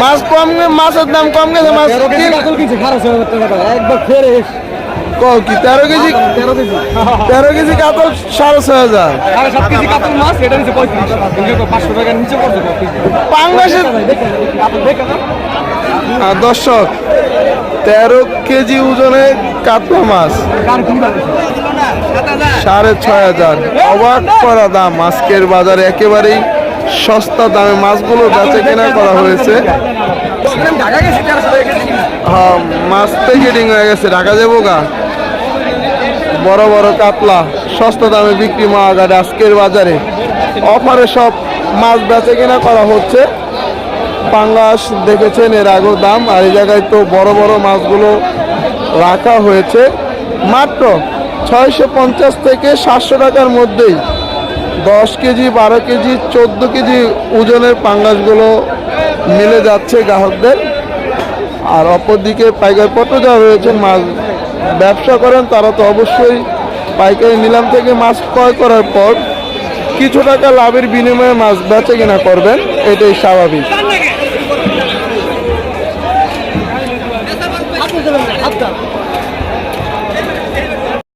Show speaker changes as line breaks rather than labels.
মাছ কম মাছের দাম কম গেছে মাছ
একবার ফ্রেশ
ক- কি তেরো কেজি?
তেরো কেজি।
কাতল সাড়ে ছয় হাজার। পাঙ্গাসের দর্শক তেরো কেজি ওজনের কাতলা মাছ। সাড়ে ছয় হাজার। অবাক করা দাম আজকের বাজারে একেবারেই সস্তা দামে মাছগুলো বেচে কেনা করা হয়েছে। হ্যাঁ মাছ প্যাকেটিং হয়ে গেছে। ঢাকা যাব গা। বড় বড় কাতলা, সস্তা দামে বিক্রি মহাঘাটে আজকের বাজারে। অফারে সব মাছ বেচে কেনা করা হচ্ছে। পাঙ্গাস দেখেছেন এর আগের দাম, আর এই জায়গায় তো বড় বড় মাছগুলো রাখা হয়েছে। মাত্র ছয়শো পঞ্চাশ থেকে সাতশো টাকার মধ্যেই। দশ কেজি, বারো কেজি, চোদ্দ কেজি ওজনের পাঙ্গাসগুলো মিলে যাচ্ছে গ্রাহকদের। আর অপরদিকে পাইকারি পত্র যারা রয়েছে মাছ ব্যবসা করেন, তারা তো অবশ্যই পাইকারি নিলাম থেকে মাছ ক্রয় করার পর কিছু টাকা লাভের বিনিময়ে মাছ বেচে কিনা করবেন, এটাই স্বাভাবিক।